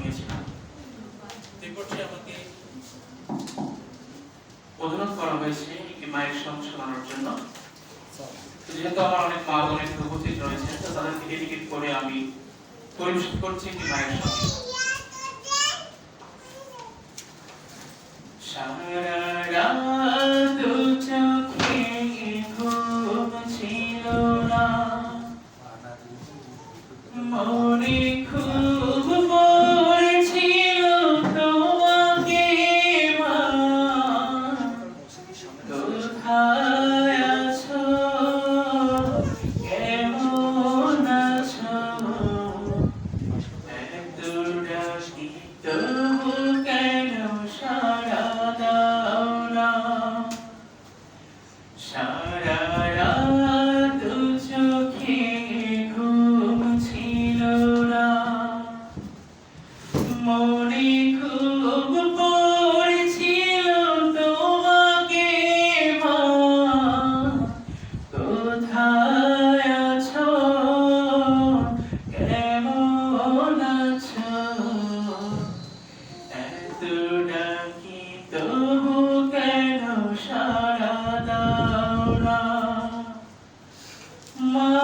শুনেছিলাম করা হয়েছে মায়ের শোনানোর জন্য। যেহেতু আমার অনেক মা বোনের উপস্থিত রয়েছে, তো করে আমি পরিবেশন করছি একটি মায়ের মনে খুব সারা রাত চোখে ঘুম ছিল না। মনে খুব পড়ছিল তোমাকে মা। কোথায় আছো? কেমন আছো? এত মা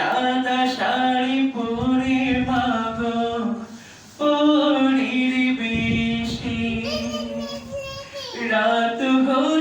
সাদা শাড়ি পরে ভাবো পরির বেশি। রাত ঘর